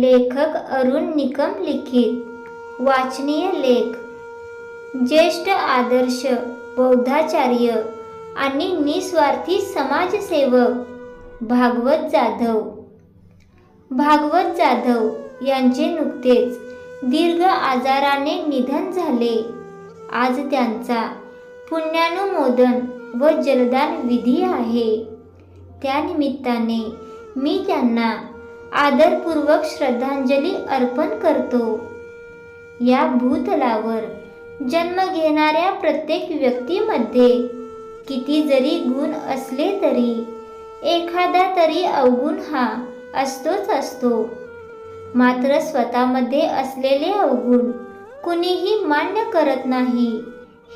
लेखक अरुण निकम लिखित वाचनीय लेख ज्येष्ठ आदर्श बौद्धाचार्य आणि निस्वार्थी समाजसेवक भागवत जाधव. भागवत जाधव यांचे नुकतेच दीर्घ आजाराने निधन झाले. आज त्यांचा पुण्यानुमोदन व जलदान विधी आहे. त्यानिमित्ताने मी त्यांना आदरपूर्वक श्रद्धांजली अर्पण करतो. या भूतलावर जन्म घेणाऱ्या प्रत्येक व्यक्तीमध्ये किती जरी गुण असले तरी एखादा तरी अवगुण हा असतोच असतो. मात्र स्वतःमध्ये असलेले अवगुण कुणीही मान्य करत नाही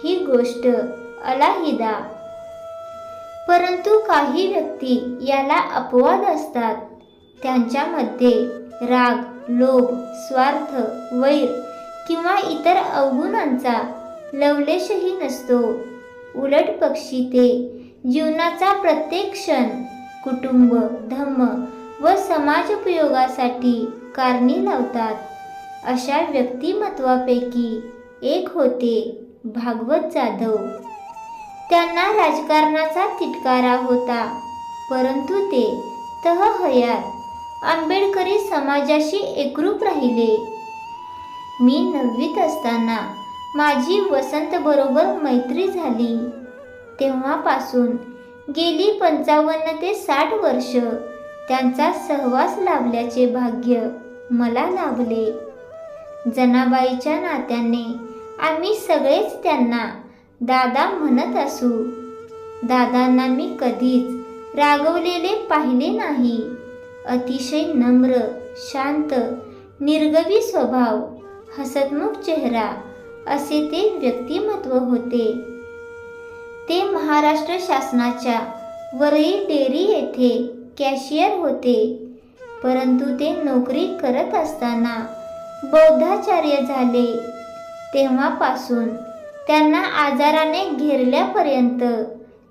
ही गोष्ट अलाहिदा. परंतु काही व्यक्ती याला अपवाद असतात. त्यांच्यामध्ये राग लोभ स्वार्थ वैर किंवा इतर अवगुणांचा लवलेशही नसतो. उलट पक्षी ते जीवनाचा प्रत्येक क्षण कुटुंब धम्म व समाजोपयोगासाठी कारणी लावतात. अशा व्यक्तिमत्वापैकी एक होते भागवत जाधव. त्यांना राजकारणाचा तिटकारा होता परंतु ते तहहयात आंबेडकरी समाजाशी एकरूप राहिले. मी नववीत असताना माझी वसंत बरोबर मैत्री झाली. तेव्हापासून गेली पंचावन्न ते साठ वर्ष त्यांचा सहवास लाभल्याचे भाग्य मला लाभले. जनाबाईच्या नात्याने आम्ही सगळेच त्यांना दादा म्हणत असू. दादांना मी कधीच रागवलेले पाहिले नाही. अतिशय नम्र शांत निर्गवी स्वभाव हसतमुख चेहरा असे ते व्यक्तिमत्व होते. ते महाराष्ट्र शासनाच्या वरळी डेअरी येथे कॅशियर होते. परंतु ते नोकरी करत असताना बौद्धाचार्य झाले. तेव्हापासून त्यांना आजाराने घेरल्यापर्यंत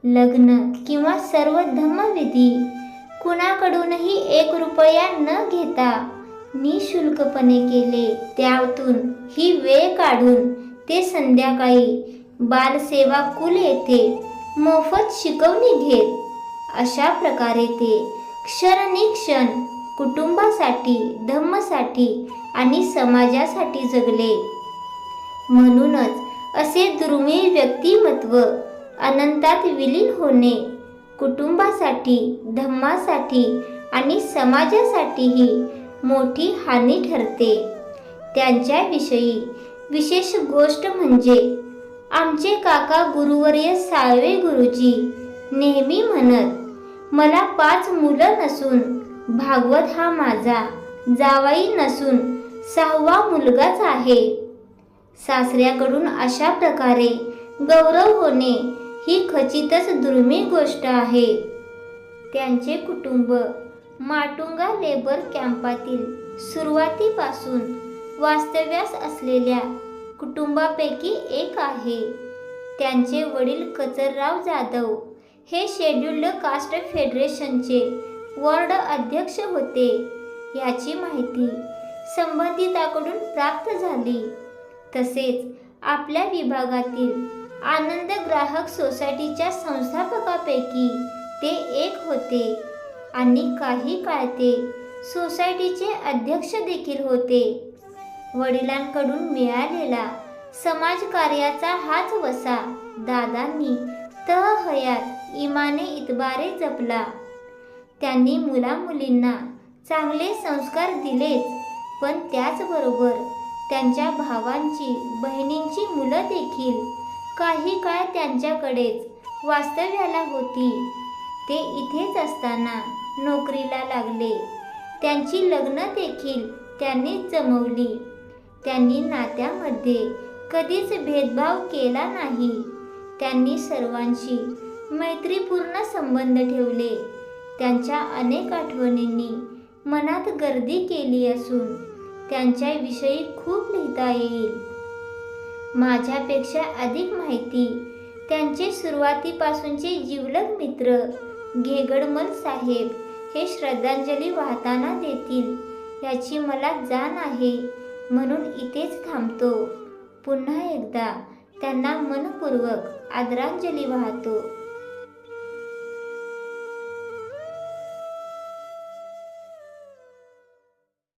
लग्न किंवा सर्व धम्मविधी कुणाकडूनही एक रुपया न घेता निशुल्कपणे केले त्यातून ही वेळ काढून ते संध्याकाळी बालसेवा कुल येथे मोफत शिकवणी घेत. अशा प्रकारे ते क्षणनिक्षण कुटुंबासाठी धम्मसाठी आणि समाजासाठी जगले. म्हणूनच असे दुर्मिळ व्यक्तिमत्व अनंतात विलीन होणे कुटुंबासाठी धम्मासाठी आणि समाजासाठीही मोठी हानी ठरते. त्यांच्याविषयी विशेष गोष्ट म्हणजे आमचे काका गुरुवर्य साळवे गुरुजी नेहमी म्हणत मला पाच मुलं नसून भागवत हा माझा जावाई नसून सहावा मुलगाच आहे. सासऱ्याकडून अशा प्रकारे गौरव होणे ही खचितच दुर्मिळ गोष्ट आहे. त्यांचे कुटुंब माटुंगा लेबर कॅम्पातील सुरुवातीपासून वास्तव्यास असलेल्या कुटुंबापैकी एक आहे. त्यांचे वडील कचरराव जाधव हे शेड्युल्ड कास्ट फेडरेशनचे वॉर्ड अध्यक्ष होते. याची माहिती संबंधिताकडून प्राप्त झाली. तसेच आपल्या विभागातील आनंद ग्राहक सोसायटीच्या संस्थापकापैकी ते एक होते आणि काही काळ ते सोसायटीचे अध्यक्ष देखील होते. वडिलांकडून मिळालेला समाजकार्याचा हाच वसा. दादांनी तहहयात इमाने इतबारे जपला. त्यांनी मुलामुलींना चांगले संस्कार दिलेच पण त्याचबरोबर त्यांच्या भावांची बहिणींची मुलं देखील काही काळ त्यांच्याकडेच वास्तव्याला होती. ते इथेच असताना नोकरीला लागले. त्यांची लग्न देखील त्यांनीच जमवली. त्यांनी नात्यामध्ये कधीच भेदभाव केला नाही. त्यांनी सर्वांशी मैत्रीपूर्ण संबंध ठेवले. त्यांच्या अनेक आठवणींनी मनात गर्दी केली असून त्यांच्याविषयी खूप लिहिता येईल. माझ्यापेक्षा अधिक माहिती. त्यांचे सुरुवातीपासूनचे जिवलग मित्र घेगडमल साहेब हे श्रद्धांजली वाहताना देतील याची मला जाण आहे म्हणून इथेच थांबतो. पुन्हा एकदा त्यांना मनपूर्वक आदरांजली वाहतो.